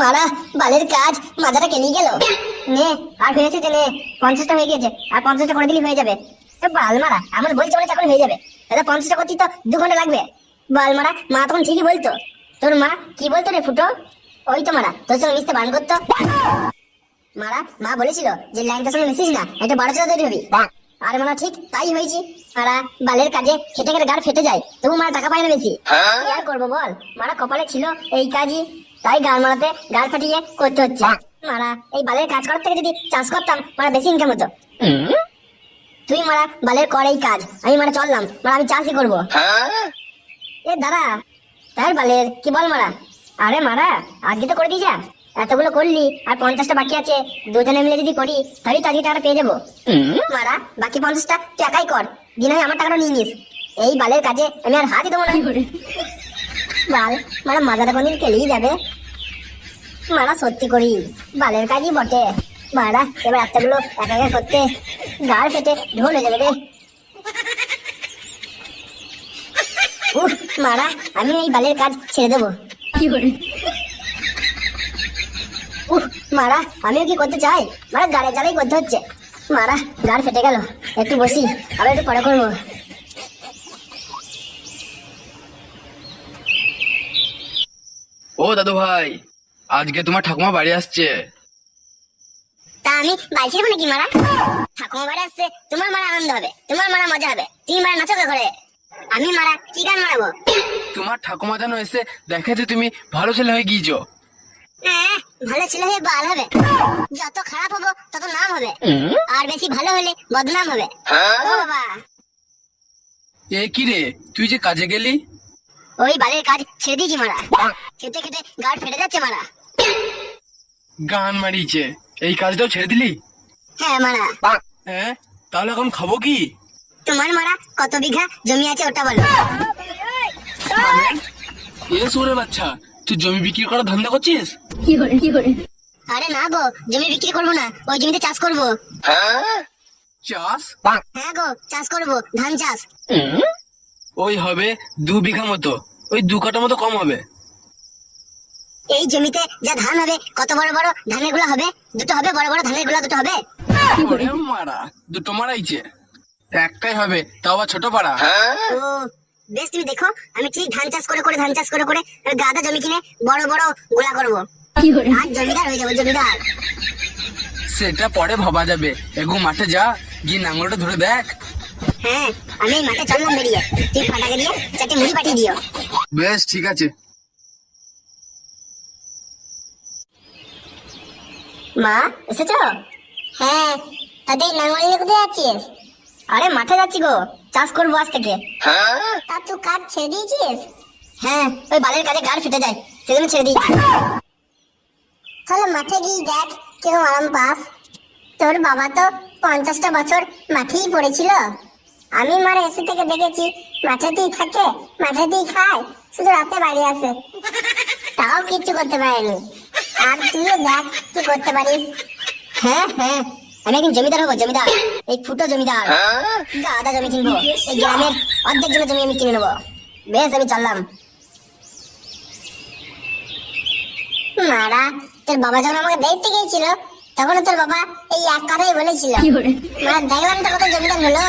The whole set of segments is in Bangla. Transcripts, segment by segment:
মারা বালের কাজ মাজাটা কেলিয়ে গেল? নে আর হয়েছে যে নে পঞ্চাশটা হয়ে গেছে আর পঞ্চাশটা করে দিলি হয়ে যাবে। বাল মারা আমার বলছে বলে চাকরি হয়ে যাবে। দাদা পঞ্চাশটা করতে তো দু ঘণ্টা লাগবে। বাল মারা মা তখন ঠিকই বলতো। তোর মা কি বলতো রে ফুটো? ওই তো মারা তোর সঙ্গে মিশতে বান করতো। মারা মা বলেছিল যে ল্যাংটার সঙ্গে মিশিস না একটা বড় ছেলে তৈরি হবি। আরে মারা ঠিক তাই হয়েছি। মারা বালের কাজে খেটে খেটে গাড় ফেটে যায় তবু মারা টাকা পায় না বেশি। কি আর করব বল? মারা কপালে ছিল এই কাজই। তাই গাল মারাতে গাড় ফাটিয়ে করতে হচ্ছে। মারা এই বালের কাজ করার থেকে যদি চাষ করতাম মারা বেশি ইনকাম হতো। তুই মারা বালের কর এই কাজ। আমি মারা চললাম মারা আমি চাষই করব। এ দাঁড়া তার বালের কি বল মারা? আরে মারা আজকে তো করে দিয়ে যা এতগুলো করলি আর পঞ্চাশটা বাকি আছে। দুজনে মিলে যদি করি তাহলে তো আজকে টাকাটা পেয়ে যাব। মারা বাকি পঞ্চাশটা তুই একাই কর। দিন হয় আমার টাকাটা নিয়ে নিস। এই বালের কাজে আমি আর হাতই দেবো না। বাল মারা মাজাটা কোনদিন কেলেই যাবে। মারা সত্যি করি বালের কাজই বটে। মারা এবার এতগুলো একা একা করতে গাড় ফেটে ঢোল হয়ে যাবে রে উফ মারা আমি এই বালের কাজ ছেড়ে দেবো। উফ মারা আমিও কি করতে চাই? মারা গাড়ে জ্বালাই করতে হচ্ছে। মারা গাড় ফেটে গেল। একটু বসি আবার একটু পরে করব। ও দাদু ভাই আজকে তোমার ঠাকুমা বাড়ি আসছে। তা আমি বাড়ি ছিলাম নাকি মারা? ঠাকুমা বাড়ি আসছে তোমার মারা আনন্দ হবে তোমার মারা মজা হবে তুমি মারা নাচো ঘরে। আমি মারা কি গান মারাবো? তোমার ঠাকুমা যেন এসে দেখে যে তুমি ভালো ছেলে হয়ে গিয়েছো। হ্যাঁ, ভালো ছেলে হয়ে বাল হবে। যত খারাপ হব তত নাম হবে। আর বেশি ভালো হলে বদনাম হবে। ও বাবা। এ কি রে তুই যে কাজে গেলি? ওই বালের কাজ ছেড়ে দিয়েছি মারা। খেতে খেতে গাড় ফেটে যাচ্ছে মারা। গান মারিয়েছে। এই কাজটাও ছেড়ে দিলি? হ্যাঁ মারা। হ্যাঁ? তাহলে এখন খাব কি? তোমার মারা কত বিঘা জমি আছে ওটা বলো। এ সুরে বাচ্চা তুই জমি বিক্রি করার ধান্দা করছিস? কি করে কি করে আরে না গো জমি বিক্রি করব না ওই জমিতে চাষ করব। চাষ? হ্যাঁ গো চাষ করব ধান চাষ। ওই হবে দু বিঘা মতো। ওই দু কাটা মতো কম হবে। এই জমিতে যা ধান হবে কত বড় বড় ধানেরগুলা হবে? দুটো হবে বড় বড় ধানেরগুলা দুটো হবে? ওরে মারা দুটো মারাইছে। একটাই হবে তাও আবার ছোট পাড়া। ও বেশ তুমি দেখো আমি ঠিক ধান চাষ করে করে ধান চাষ করে করে আর গাদা জমি কিনে বড় বড় গোলা করব। আর জমিদার হয়ে যাব জমিদার। সেটা পরে ভাবা যাবে। এগো মাঠে যা গিয়ে নাঙ্গলটা ধরে দেখ। হ্যাঁ আমি এই মাঠে চললাম বেরিয়ে তুই ফাটাকে দিয়ে চারটে মুড়ি পাঠিয়ে দিও। বেশ ঠিক আছে। মা এসেছ? হ্যাঁ তাদের নাঙ্গল নিয়ে কোথায় যাচ্ছিস? আরে মাঠে যাচ্ছি গো চাষ করব আজ থেকে। তা তুই কাজ ছেড়ে দিয়েছিস? হ্যাঁ ওই বালের কাজে গাড় ফেটে যায় সেজন্য ছেড়ে দিয়েছি তাহলে মাঠে গিয়ে দেখ কীরকম আরাম পাস। তোর বাবা তো পঞ্চাশটা বছর মাঠেই পড়েছিল। আমি মারা এসে থেকে দেখেছি মাঠেতেই থাকে মাঠেতেই খায় শুধু রাতে বাড়ি আসে। তাও কিচ্ছু করতে পারেনি। আর তুইও দেখ কি করতে পারিস। হ্যাঁ হ্যাঁ আমি একদিন জমিদার হব জমিদার। এই ফুটো জমিদার। গাদা জমি কিনবো? এই গ্রামের অর্ধেক জমি জমি আমি কিনে নেব। বেশ আমি চললাম। মারা তোর বাবা যখন আমাকে দেখতে গিয়েছিল তখন তোর বাবা এই এক কথাই বলেছিল। মারা দেখলাম তো কত জমিদার হলো।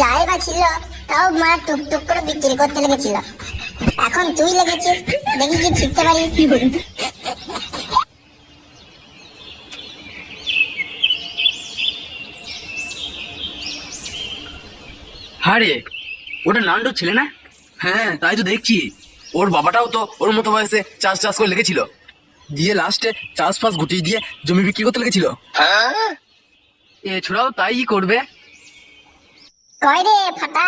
যাই বা ছিল তাও মারা টুকটুক করে বিক্রি করতে লেগেছিল। এখন তুই লেগেছিস দেখি কি শিখতে পারিস। হারে ওটা নান্ডু ছেলে না? হ্যাঁ তাই তো দেখছি। ওর বাবাটাও তো ওর মতো বয়সে চাষ চাষ করে লেগেছিল। দিয়ে লাস্টে চাষ ফাস গুটিয়ে দিয়ে জমি বিক্রি করতে লেগেছিল। এছাড়াও তাই করবে। রে ফাটা?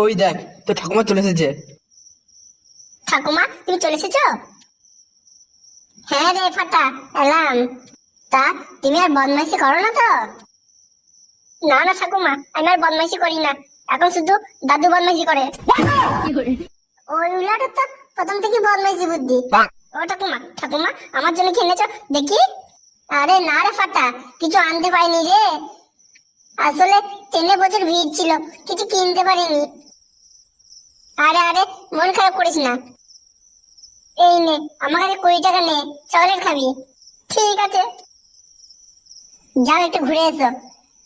ওই দেখ তো ঠাকুমা চলে এসেছে। ঠাকুমা তুমি চলে এসেছ? হ্যাঁ রে ফাটা এলাম। তা তুমি আর বদমাইশি করো না তো? না না ঠাকুমা আমি আর বদমাইশি করি না। এখন শুধু দাদু বদমাইশি করে। ওই উলাটা তো প্রথম থেকে বদমাইশি বুদ্ধি। ও ঠাকুমা ঠাকুমা আমার জন্য কি এনেছো? দেখি। আরে না রে ফাটা কিছু আনতে পাইনি রে। আসলে ট্রেনে প্রচুর ভিড় ছিল কিছু কিনতে পারিনি। আরে আরে মন খারাপ করিস না। এই নে আমার কাছে কুড়ি টাকা নে চকলেট খাবি। ঠিক আছে। যাও একটু ঘুরে এসো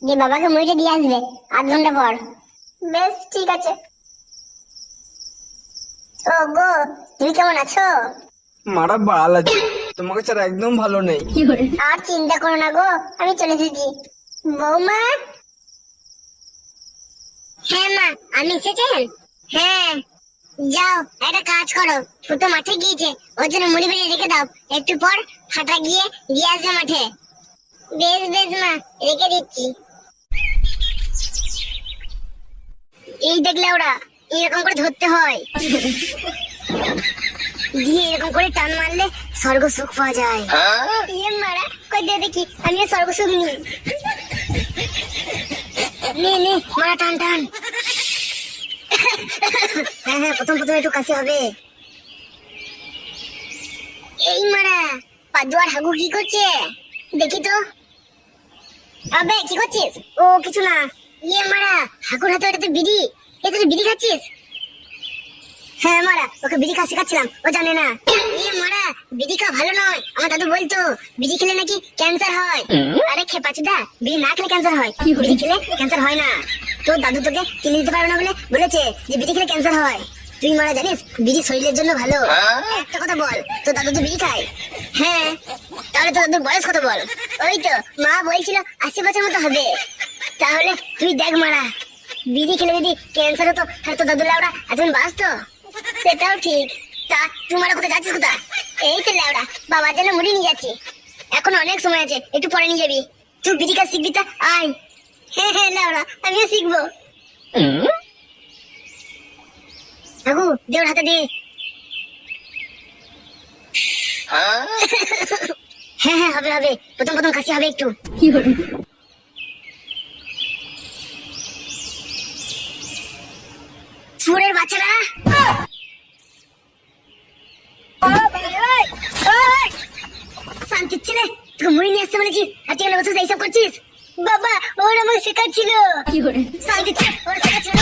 দিয়ে বাবাকে মুড়িটা দিয়ে আসবে আধ ঘণ্টা পর। বেশ ঠিক আছে। ও গো তুমি কেমন আছো? মারা বাল আছে তোমাকে ছাড়া একদম ভালো নেই। আর চিন্তা করো না গো আমি চলে এসেছি। বৌমা হ্যাঁ মা আমি এসেছেন? হ্যাঁ। যাও একটা কাজ করো। ফুটো মাঠে গিয়েছে ওর জন্য মুড়ি বেড়ে রেখে দাও। একটু পর ফাটা গিয়ে দিয়ে আসবে মাঠে। বেশ বেশ মা রেখে দিচ্ছি। এই দেখলে ওরা এরকম করে ধরতে হয়। দিয়ে এরকম করে টান মারলে স্বর্গ সুখ পাওয়া যায়। ইয়ে মারা কই দেখি আমিও স্বর্গ সুখ নি নে মারা টান টান। হ্যাঁ হ্যাঁ প্রথম প্রথম একটু কাছে হবে। এই মারা পাদুয়ার হাগু কি করছে? দেখি তো। আবে, কি করছিস? ও, কিছু না। ইয়ে মারা, হাগুর হাতে ওটা বিড়ি। এ, তুই বিড়ি খাচ্ছিস? হ্যাঁ মারা, ওকে বিড়ি খাওয়া শেখাচ্ছিলাম ও জানে না। এ মারা বিড়ি খাওয়া ভালো নয়। আমার দাদু বলতো বিড়ি খেলে নাকি ক্যান্সার হয়। আরে খেপাচুদা বিড়ি না খেলে ক্যান্সার হয়। বিড়ি খেলে ক্যান্সার হয় না। তোর দাদু তোকে কিনে দিতে পারবে না বলে বলেছে যে বিড়ি খেলে ক্যান্সার হয়। তুই মারা জানিস বিড়ি শরীরের জন্য ভালো। একটা কথা বল তোর দাদু তো বিড়ি খায়। হ্যাঁ তাহলে তোর দাদুর বয়স কত বল? ওই তো মা বলছিল আশি বছর মতো হবে। তাহলে তুই দেখ মারা বিড়ি খেলে যদি ক্যান্সার হতো তাহলে তো দাদু লাউড়া এখন বাঁচতো? সেটাও ঠিক। তা, তোমার কোথায় যাচ্ছিস কোথা এই তো লাউড়া বাবার জন্য মুড়ি নিয়ে যাচ্ছি। এখন অনেক সময় আছে, একটু পরে নিয়ে যাবি। তুই বিড়ি কাজ শিখবি তা, আয়। হ্যাঁ হ্যাঁ লাউড়া আমিও শিখব। আগু দেওর হাতে দে। হ্যাঁ হ্যাঁ হবে হবে। প্রথম প্রথম কাশি হবে একটু। সুরের বাচ্চারা! শান্তির ছেলে তোকে মুড়ি নিয়ে আসতে বলেছি আর তুই করছিস বাবা ওর আমাকে শেখাচ্ছিল শান্তির ছেলে ওর শেখাচ্ছিল।